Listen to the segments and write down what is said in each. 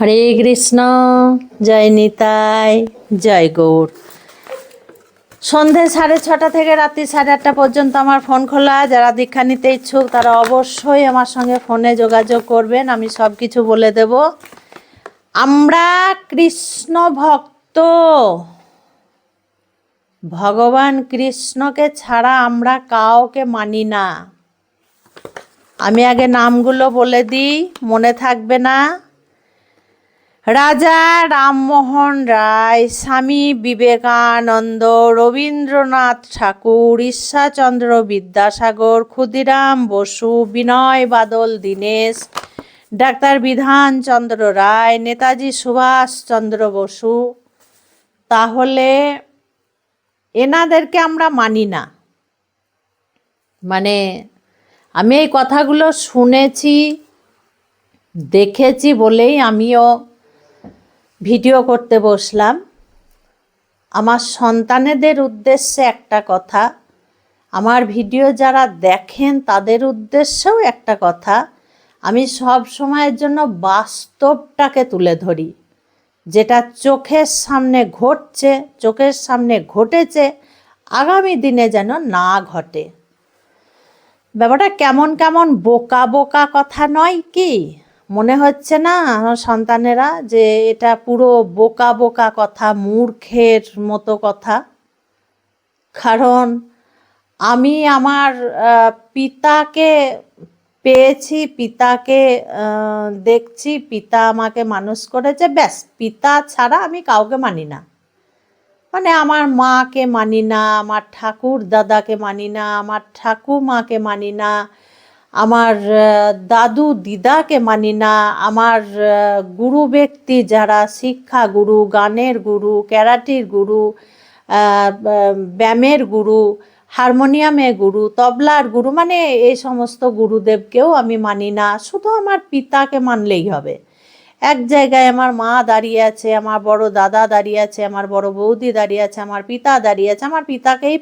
হরে কৃষ্ণ, জয় নিতাই, জয় গৌর। সন্ধে সাড়ে ছটা থেকে রাত্রি সাড়ে আটটা পর্যন্ত আমার ফোন খোলা। যারা দীক্ষা নিতে ইচ্ছুক, তারা অবশ্যই আমার সঙ্গে ফোনে যোগাযোগ করবেন। আমি সব কিছু বলে দেব। আমরা কৃষ্ণ ভক্ত। ভগবান কৃষ্ণকে ছাড়া আমরা কাউকে মানি না। আমি আগে নামগুলো বলে দিই, মনে থাকবে না। রাজা রামমোহন রায়, স্বামী বিবেকানন্দ, রবীন্দ্রনাথ ঠাকুর, ঈশ্বরচন্দ্র বিদ্যাসাগর, ক্ষুদিরাম বসু, বিনয় বাদল দীনেশ, ডাক্তার বিধানচন্দ্র রায়, নেতাজি সুভাষচন্দ্র বসু। তাহলে এনাদেরকে আমরা মানি না। মানে আমি এই কথাগুলো শুনেছি, দেখেছি বলেই আমিও ভিডিও করতে বসলাম। আমার সন্তানেদের উদ্দেশ্যে একটা কথা। আমার ভিডিও যারা দেখেন, তাদের উদ্দেশ্যেও একটা কথা। আমি সব সময়ের জন্য বাস্তবটাকে তুলে ধরি। যেটা চোখের সামনে ঘটছে, চোখের সামনে ঘটেছে, আগামী দিনে যেন না ঘটে। ব্যাপারটা কেমন কেমন বোকা বোকা কথা নয় কি? মনে হচ্ছে না আমার সন্তানেরা যে এটা পুরো বোকা বোকা কথা, মূর্খের মতো কথা। কারণ আমি আমার পিতাকে পেয়েছি, পিতাকে দেখছি, পিতা আমাকে মানুষ করেছে। ব্যাস, পিতা ছাড়া আমি কাউকে মানি না। মানে আমার মাকে মানি না, আমার ঠাকুর দাদাকে মানি না, আমার ঠাকুমাকে মানি না আমার দাদু দিদাকে মানি না, আমার গুরু ব্যক্তি যারা শিক্ষা গুরু, গানের গুরু, ক্যারাটির গুরু ব্যায়ামের গুরু, হারমোনিয়ামের গুরু, তবলার গুরু মানে এই সমস্ত গুরুদেবকেও আমি মানি না। শুধু আমার পিতাকে মানলেই হবে। এক জায়গায় আমার মা দাঁড়িয়ে আছে, আমার বড় দাদা দাঁড়িয়ে আছে, আমার বড় বৌদি দাঁড়িয়ে আছে, আমার পিতা দাঁড়িয়ে আছে, আমার পিতাকেই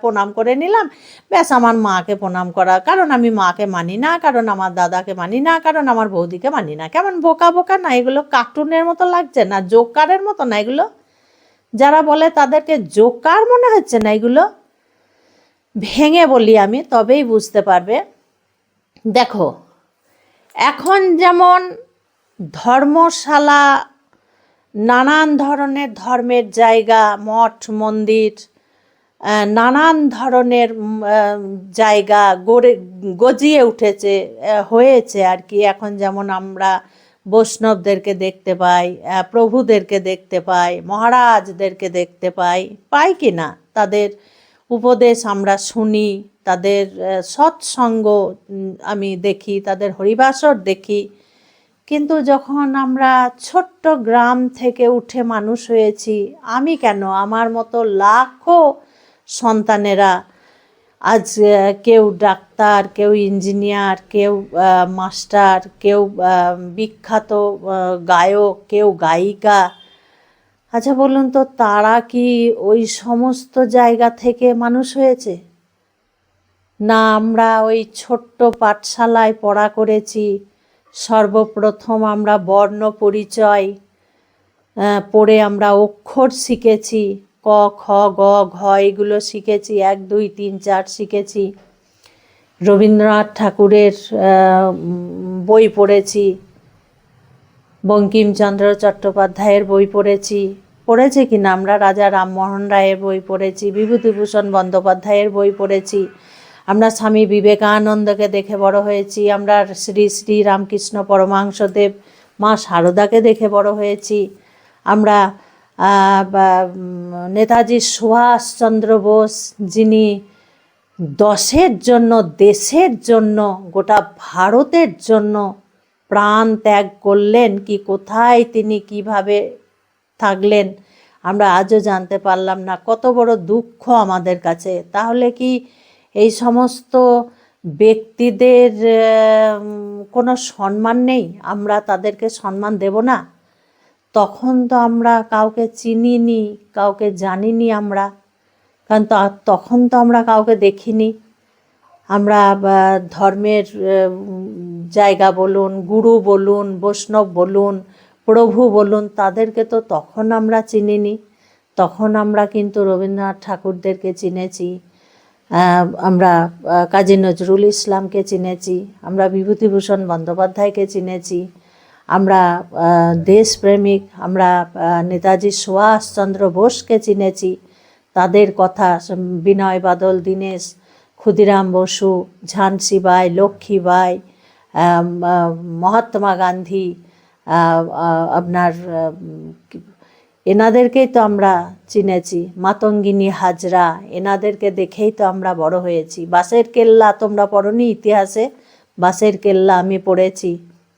প্রণাম করে নিলাম। ব্যাস, আমার মাকে প্রণাম করা। কারণ আমি মাকে মানি না, কারণ আমার দাদাকে মানি না, কারণ আমার বৌদিকে মানি না। কেমন বোকা বোকা না, এগুলো কার্টুনের মতো লাগছে না, জোকারের মতো না এগুলো? যারা বলে তাদেরকে জোকার মনে হচ্ছে না এগুলো? ভেঙে বলি আমি, তবেই বুঝতে পারবে। দেখো, এখন যেমন ধর্মশালা, নানান ধরনের ধর্মের জায়গা, মঠ, মন্দির নানান ধরনের জায়গা গড়ে, গজিয়ে উঠেছে হয়েছে আর কি। এখন যেমন আমরা বৈষ্ণবদেরকে দেখতে পাই প্রভুদেরকে দেখতে পাই, মহারাজদেরকে দেখতে পাই পাই কি না? তাদের উপদেশ আমরা শুনি, তাদের সৎসঙ্গ আমি দেখি, তাদের হরিবাসর দেখি কিন্তু যখন আমরা ছোট্ট গ্রাম থেকে উঠে মানুষ হয়েছি, আমি কেন? আমার মতো লাখো সন্তানেরা আজ কেউ ডাক্তার, কেউ ইঞ্জিনিয়ার, কেউ মাস্টার, কেউ বিখ্যাত গায়ক, কেউ গায়িকা। আচ্ছা বলুন তো, তারা কি ওই সমস্ত জায়গা থেকে মানুষ হয়েছে? না, আমরা ওই ছোট্ট পাঠশালায় পড়া করেছি সর্বপ্রথম আমরা বর্ণ পরিচয় পড়ে আমরা অক্ষর শিখেছি, ক, খ, গ, ঘ, এগুলো শিখেছি, এক, দুই, তিন, চার শিখেছি। রবীন্দ্রনাথ ঠাকুরের বই পড়েছি, বঙ্কিমচন্দ্র চট্টোপাধ্যায়ের বই পড়েছি। পড়েছে কি না? আমরা রাজা রামমোহন রায়ের বই পড়েছি, বিভূতিভূষণ বন্দ্যোপাধ্যায়ের বই পড়েছি। আমরা স্বামী বিবেকানন্দকে দেখে বড় হয়েছি, আমরা শ্রী শ্রী রামকৃষ্ণ পরমাংসদেব মা শারদাকে দেখে বড় হয়েছি, আমরা নেতাজি সুভাষচন্দ্র বোস, যিনি দশের জন্য, দেশের জন্য, গোটা ভারতের জন্য প্রাণ ত্যাগ করলেন, কি কোথায় তিনি কীভাবে থাকলেন, আমরা আজও জানতে পারলাম না, কত বড় দুঃখ আমাদের কাছে। তাহলে কি এই সমস্ত ব্যক্তিদের কোনো সম্মান নেই, আমরা তাদেরকে সম্মান দেব না। তখন তো আমরা কাউকে চিনিনি, কাউকে জানিনি আমরা, কারণ ত- তখন তো আমরা কাউকে দেখিনি। আমরা ধর্মের জায়গা বলুন, গুরু বলুন, বৈষ্ণব বলুন, প্রভু বলুন, তাদেরকে তো তখন আমরা চিনিনি। তখন আমরা কিন্তু রবীন্দ্রনাথ ঠাকুরদেরকে চিনেছি। আমরা কাজী নজরুল ইসলামকে চিনেছি আমরা বিভূতিভূষণ বন্দ্যোপাধ্যায়কে চিনেছি আমরা দেশপ্রেমিক আমরা নেতাজি সুভাষচন্দ্র বোসকে চিনেছি তাদের কথা বিনয় বাদল দীনেশ ক্ষুদিরাম বসু ঝান্সি বাই লক্ষ্মীবাই আম, আহ, মহাত্মা গান্ধী আপনার এনাদেরকেই তো আমরা চিনেছি। মাতঙ্গিনী, হাজরা, এনাদেরকে দেখেই তো আমরা বড় হয়েছি। বাসের কেল্লা তোমরা পড়নি ইতিহাসে? বাসের কেল্লা আমি পড়েছি।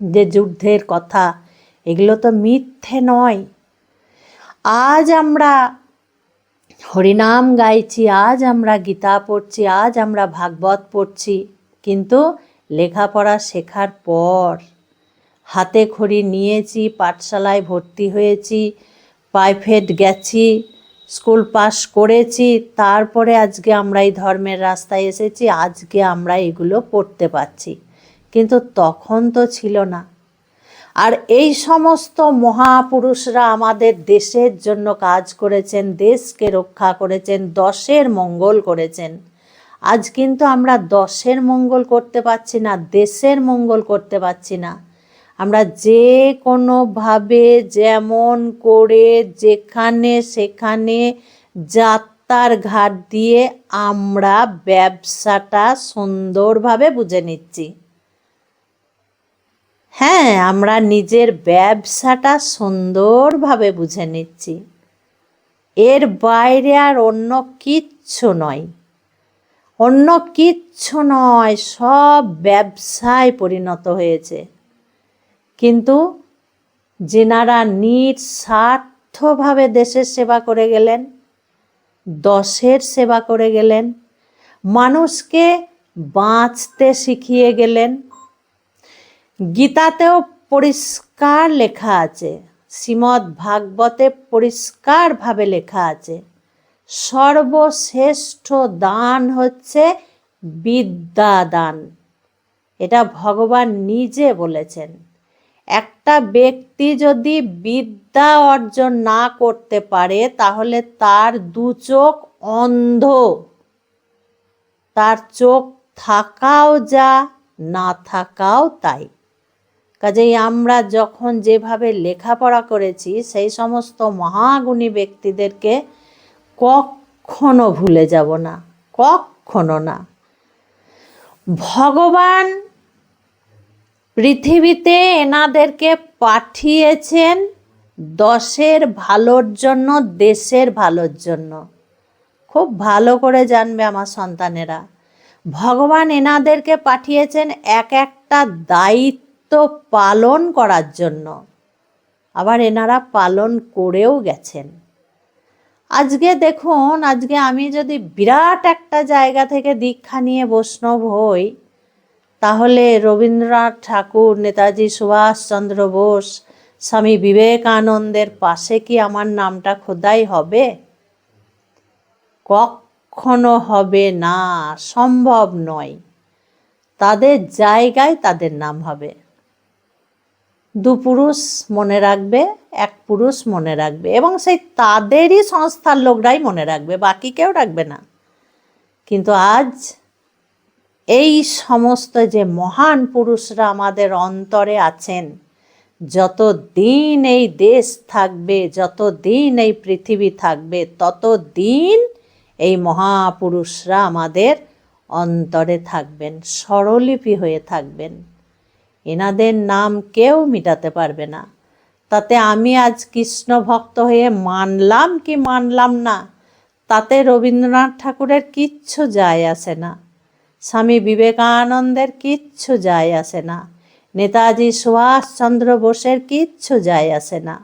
যে যুদ্ধের কথা, এগুলো তো মিথ্যে নয়। আজ আমরা হরিনাম গাইছি, আজ আমরা গীতা পড়ছি, আজ আমরা ভাগবত পড়ছি। কিন্তু লেখাপড়া শেখার পর হাতে খড়ি নিয়েছি, পাঠশালায় ভর্তি হয়েছি প্রাইভেট গেছি, স্কুল পাস করেছি, তারপরে আজকে আমরা এই ধর্মের রাস্তায় এসেছি, আজকে আমরা এগুলো পড়তে পারছি। কিন্তু তখন তো ছিল না। আর এই সমস্ত মহাপুরুষরা আমাদের দেশের জন্য কাজ করেছেন, দেশকে রক্ষা করেছেন, দশের মঙ্গল করেছেন। আজ কিন্তু আমরা দশের মঙ্গল করতে পারছি না, দেশের মঙ্গল করতে পারছি না। আমরা যে কোনোভাবে যেমন করে যেখানে সেখানে যাত্রার ঘাট দিয়ে আমরা ব্যবসাটা সুন্দরভাবে বুঝে নিচ্ছি। হ্যাঁ আমরা নিজের ব্যবসাটা সুন্দরভাবে বুঝে নিচ্ছি। এর বাইরে আর অন্য কিচ্ছু নয়। অন্য কিচ্ছু নয়, সব ব্যবসায় পরিণত হয়েছে। কিন্তু যেনারা নিঃস্বার্থভাবে দেশের সেবা করে গেলেন, দশের সেবা করে গেলেন, মানুষকে বাঁচতে শিখিয়ে গেলেন, গীতাতেও পরিষ্কার লেখা আছে, শ্রীমদ্ ভাগবতে পরিষ্কারভাবে লেখা আছে, সর্বশ্রেষ্ঠ দান হচ্ছে বিদ্যা দান এটা ভগবান নিজে বলেছেন। একটা ব্যক্তি যদি বিদ্যা অর্জন না করতে পারে, তাহলে তার দু চোখ অন্ধ। তার চোখ থাকাও যা, না থাকাও তাই। কাজেই আমরা যখন যেভাবে লেখাপড়া করেছি, সেই সমস্ত মহাগুণী ব্যক্তিদেরকে কখনো ভুলে যাব না, কখনো না। ভগবান পৃথিবীতে এনাদেরকে পাঠিয়েছেন দশের ভালোর জন্য, দেশের ভালোর জন্য। খুব ভালো করে জানবে আমার সন্তানেরা। ভগবান এনাদেরকে পাঠিয়েছেন এক একটা দায়িত্ব পালন করার জন্য। আবার এনারা পালন করেও গেছেন। আজকে দেখুন, আজকে আমি যদি বিরাট একটা জায়গা থেকে দীক্ষা নিয়ে বৈষ্ণব হই তাহলে রবীন্দ্রনাথ ঠাকুর, নেতাজি সুভাষচন্দ্র বোস, স্বামী বিবেকানন্দের পাশে কি আমার নামটা খোদাই হবে? কখনো হবে না, সম্ভব নয়। তাদের জায়গায় তাদের নাম হবে। দু পুরুষ মনে রাখবে, এক পুরুষ মনে রাখবে এবং সেই তাদেরই সংস্থার লোকরাই মনে রাখবে, বাকি কেউ রাখবে না। কিন্তু আজ এই সমস্ত যে মহান পুরুষরা আমাদের অন্তরে আছেন যত দিন এই দেশ থাকবে যত দিন এই পৃথিবী থাকবে তত দিন এই মহাপুরুষরা আমাদের অন্তরে থাকবেন, স্বরলিপি হয়ে থাকবেন। এনাদের নাম কেউ মিটাতে পারবে না। তাতে আমি আজ কৃষ্ণ ভক্ত হয়ে মানলাম কি মানলাম না, তাতে রবীন্দ্রনাথ ঠাকুরের কিচ্ছু যায় আসে না। স্বামী বিবেকানন্দের কিচ্ছু যায় আসে না। নেতাজি সুভাষচন্দ্র বোসের কিচ্ছু যায় আসে না।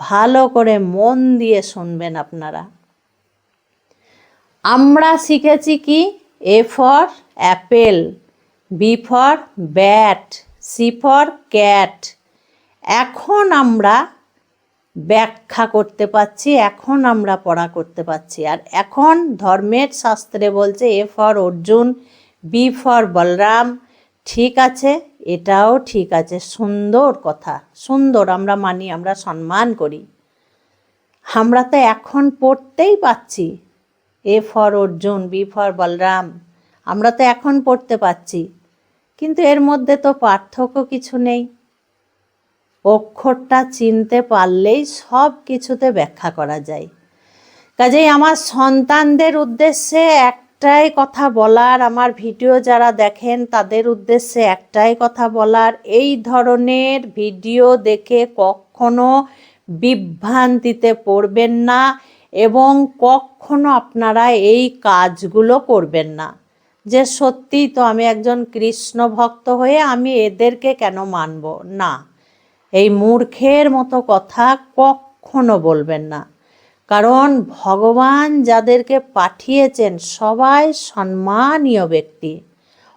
ভালো করে মন দিয়ে শুনবেন আপনারা। আমরা শিখেছি কি? A for apple, B for bat, C for cat. এখন আমরা ব্যাখ্যা করতে পাচ্ছি এখন আমরা পড়া করতে পাচ্ছি আর এখন ধর্মের শাস্ত্রে বলছে, A for Arjun, B for Balaram. ঠিক আছে, এটাও ঠিক আছে, সুন্দর কথা, সুন্দর, আমরা মানি, আমরা সম্মান করি। আমরা তো এখন পড়তেই পাচ্ছি A for Arjun, B for Balaram. আমরা তো এখন পড়তে পাচ্ছি কিন্তু এর মধ্যে তো পার্থক্য কিছু নেই। অক্ষরটা চিনতে পারলেই সব কিছুতে ব্যাখ্যা করা যায়। কাজেই আমার সন্তানদের উদ্দেশ্যে একটাই কথা বলার, আমার ভিডিও যারা দেখেন তাদের উদ্দেশ্যে একটাই কথা বলার, এই ধরনের ভিডিও দেখে কখনো বিভ্রান্তিতে পড়বেন না এবং কখনো আপনারা এই কাজগুলো করবেন না। যে সত্যিই তো আমি একজন কৃষ্ণ ভক্ত হয়ে আমি এদেরকে কেন মানব? না। এই মূর্খের মতো কথা কখনো বলবেন না। কারণ ভগবান যাদেরকে পাঠিয়েছেন সবাই সম্মানীয় ব্যক্তি।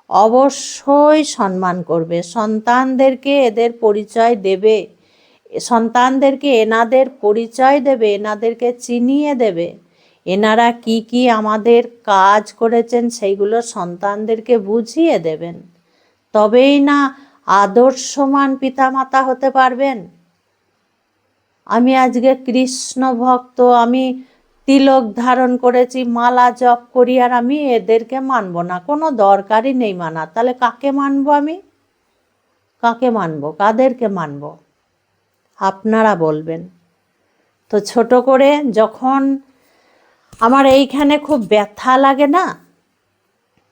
অবশ্যই সম্মান করবে। সন্তানদেরকে এদের পরিচয় দেবে। সন্তানদেরকে, এনাদের পরিচয় দেবে, এনাদেরকে চিনিয়ে দেবে। এনারা কি কি আমাদের কাজ করেছেন, সেইগুলো সন্তানদেরকে বুঝিয়ে দেবেন। তবেই না আদর্শমান পিতামাতা হতে পারবেন? আমি আজকে কৃষ্ণ ভক্ত, আমি তিলক ধারণ করেছি, মালা জপ করি, আর আমি এদেরকে মানব না। কোনো দরকারই নেই মানা। তাহলে কাকে মানবো আমি? কাকে মানবো? কাদেরকে মানবো? আপনারা বলবেন। তো ছোট করে যখন আমার এইখানে খুব ব্যথা লাগে না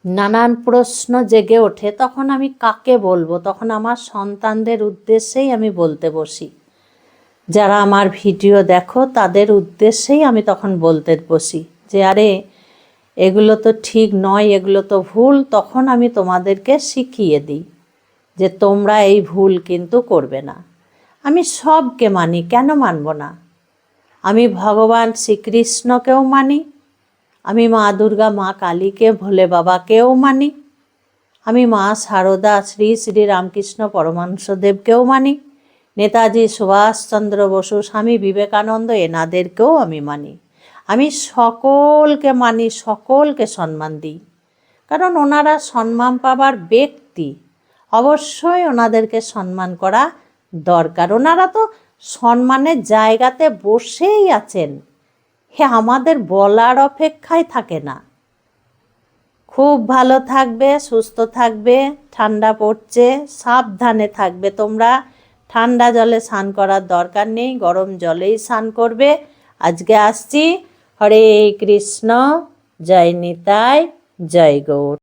নানান প্রশ্ন জেগে ওঠে, তখন আমি কাকে বলব? তখন আমার সন্তানদের উদ্দেশ্যেই আমি বলতে বসি। যারা আমার ভিডিও দেখো, তাদের উদ্দেশ্যেই আমি তখন বলতে বসি যে, আরে, এগুলো তো ঠিক নয়, এগুলো তো ভুল। তখন আমি তোমাদেরকে শিখিয়ে দিই যে, তোমরা এই ভুল কিন্তু করবে না। আমি সবকে মানি, কেন মানব না? আমি ভগবান শ্রীকৃষ্ণকেও মানি আমি মা দুর্গা, মা কালীকে, ভোলে বাবাকেও মানি। আমি মা সারদা, শ্রী শ্রী রামকৃষ্ণ পরমাংশদেবকেও মানি। নেতাজি সুভাষচন্দ্র বসু, স্বামী বিবেকানন্দ এনাদেরকেও আমি মানি। আমি সকলকে মানি, সকলকে সম্মান দিই। কারণ ওনারা সম্মান পাবার ব্যক্তি। অবশ্যই ওনাদেরকে সম্মান করা দরকার। ওনারা তো সম্মানের জায়গাতে বসেই আছেন। হে আমাদের বলার অপেক্ষায় থাকে না। খুব ভালো থাকবে, সুস্থ থাকবে, ঠান্ডা পড়ছে, সাবধানে থাকবে। তোমরা ঠান্ডা জলে স্নান করার দরকার নেই, গরম জলেই স্নান করবে। আজকে আসছি। হরে কৃষ্ণ, জয় নিতাই, জয় গৌর।